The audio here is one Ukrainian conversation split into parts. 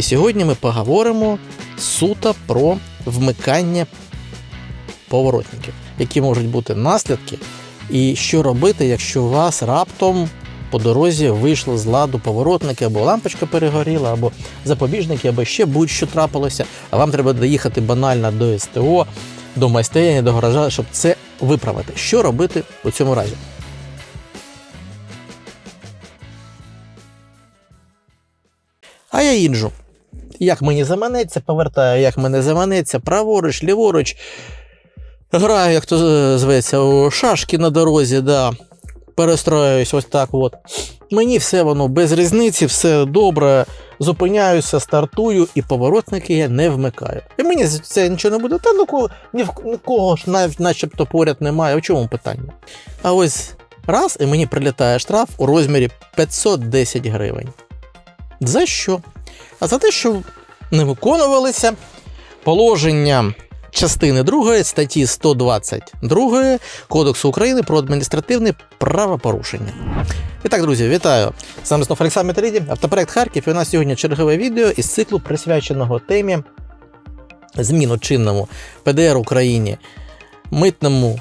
І сьогодні ми поговоримо суто про вмикання поворотників, які можуть бути наслідки, і що робити, якщо у вас раптом по дорозі вийшли з ладу поворотники, або лампочка перегоріла, або запобіжники, або ще будь-що трапилося, а вам треба доїхати банально до СТО, до майстерні, до гаража, щоб це виправити. Що робити у цьому разі? А я їджу. Як мені заманеться, повертаю, як мене заманеться, праворуч, ліворуч. Граю, як то е, зветься, у шашки на дорозі, да. Перестроююсь ось так от. Мені все воно без різниці, все добре. Зупиняюся, стартую, і поворотники я не вмикаю. І мені це нічого не буде. Та ну кого, ні в нікого ж навіть начебто поряд немає. У чому питання? А ось раз, і мені прилітає штраф у розмірі 510 гривень. За що? А за те, що не виконувалися положення частини 2 статті 122 Кодексу України про адміністративне правопорушення. І так, друзі, вітаю! З вами знов Олександр Металіді, автопроект Харків. І у нас сьогодні чергове відео із циклу, присвяченого темі змін у чинному ПДР Україні, митному.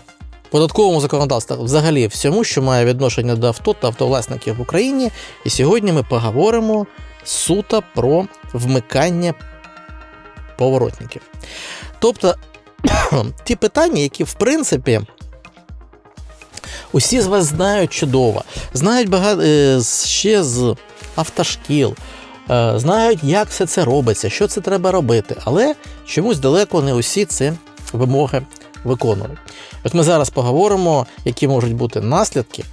Податковому законодавству взагалі всьому, що має відношення до авто та автовласників в Україні. І сьогодні ми поговоримо суто про вмикання поворотників. Тобто ті питання, які в принципі усі з вас знають чудово, знають багато е, ще з автошкіл, е, знають, як все це робиться, що це треба робити, але чомусь далеко не усі ці вимоги виконують. От ми зараз поговоримо, які можуть бути наслідки,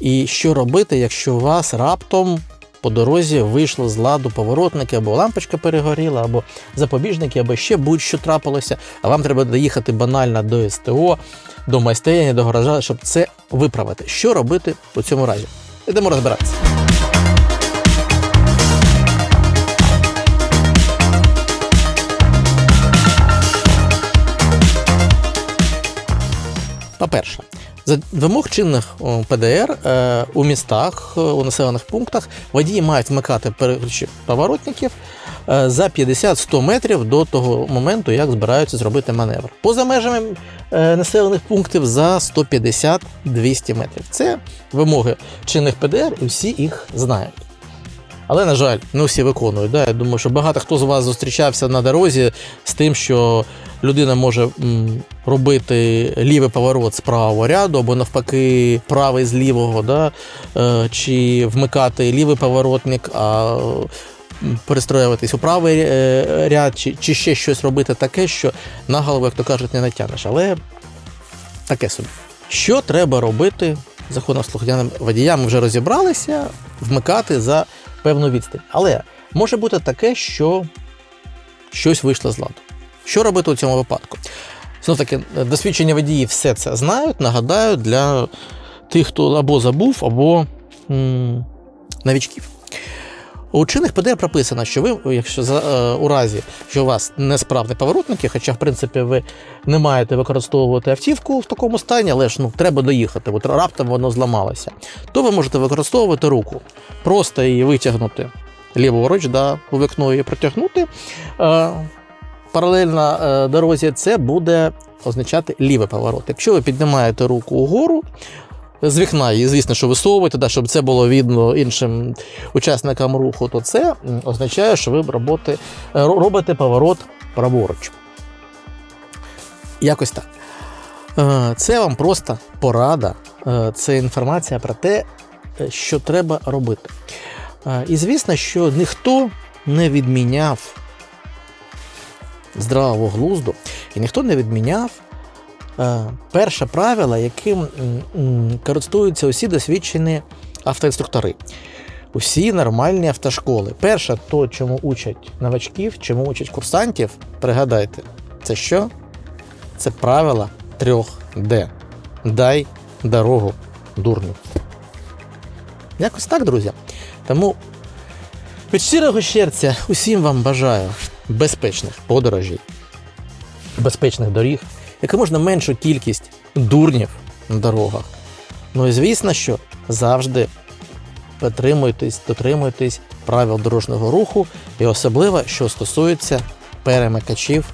і що робити, якщо у вас раптом по дорозі вийшли з ладу поворотники, або лампочка перегоріла, або запобіжники, або ще будь-що трапилося, а вам треба доїхати банально до СТО, до майстерні, до гаража, щоб це виправити. Що робити у цьому разі? Ідемо розбиратися. По-перше, за вимог чинних ПДР е, у містах, е, у населених пунктах водії мають вмикати переключі поворотників е, за 50-100 метрів до того моменту, як збираються зробити маневр. Поза межами населених пунктів за 150-200 метрів. Це вимоги чинних ПДР, і всі їх знають. Але, на жаль, не всі виконують. Да? Я думаю, що багато хто з вас зустрічався на дорозі з тим, що людина може робити лівий поворот з правого ряду, або навпаки, правий з лівого, да? е, чи вмикати лівий поворотник, а перестроюватись у правий е, ряд, чи, чи ще щось робити таке, що на голову, як то кажуть, не натягнеш. Але таке собі. Що треба робити законослухняним водіям? Ми вже розібралися, вмикати за певну відстань. Але може бути таке, що щось вийшло з ладу. Що робити у цьому випадку? Знов таки, досвідчені водії все це знають, нагадаю, для тих, хто або забув, або м, новічків. У чинних ПДР прописано, що ви, якщо за, е, у разі, що у вас несправні поворотники, хоча, в принципі, ви не маєте використовувати автівку в такому стані, але ж ну, треба доїхати, от раптом воно зламалося, то ви можете використовувати руку. Просто її витягнути ліворуч, да, у вікно її протягнути. Е, паралельно е, дорозі, це буде означати лівий поворот. Якщо ви піднімаєте руку угору, з вікна її, звісно, що висовуєте, да, щоб це було видно іншим учасникам руху, то це означає, що ви роботи, е, робите поворот праворуч. Якось так. Е, Це вам просто порада, це інформація про те, що треба робити. І звісно, що ніхто не відміняв здравого глузду, і ніхто не відміняв е, перше правило, яким користуються усі досвідчені автоінструктори. Усі нормальні автошколи. Перше, то, чому учать новачків, чому учать курсантів, пригадайте, це що? Це правило трьох Д. Дай дорогу дурню. Якось так, друзі. Тому від щирого серця усім вам бажаю безпечних подорожей, безпечних доріг, яка можна меншу кількість дурнів на дорогах. Ну і звісно, що завжди дотримуйтесь, дотримуйтесь правил дорожнього руху і особливо, що стосується перемикачів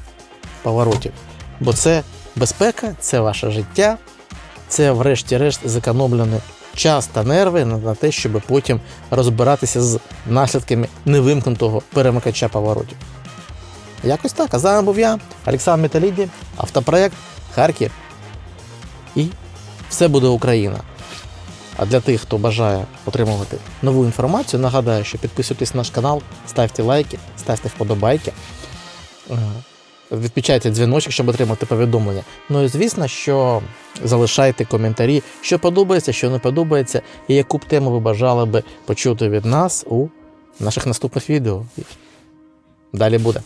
поворотів. Бо це безпека, це ваше життя, це, врешті-решт, зекономлений час та нерви на те, щоб потім розбиратися з наслідками невимкнутого перемикача поворотів. Якось так. А з вами був я, Олександр Металіді, автопроект Харків. І все буде Україна. А для тих, хто бажає отримувати нову інформацію, нагадаю, що підписуйтесь на наш канал, ставте лайки, ставте вподобайки, е, відпічайте дзвіночок, щоб отримати повідомлення. Ну і звісно, що залишайте коментарі, що подобається, що не подобається, і яку б тему ви бажали би почути від нас у наших наступних відео. Далі буде.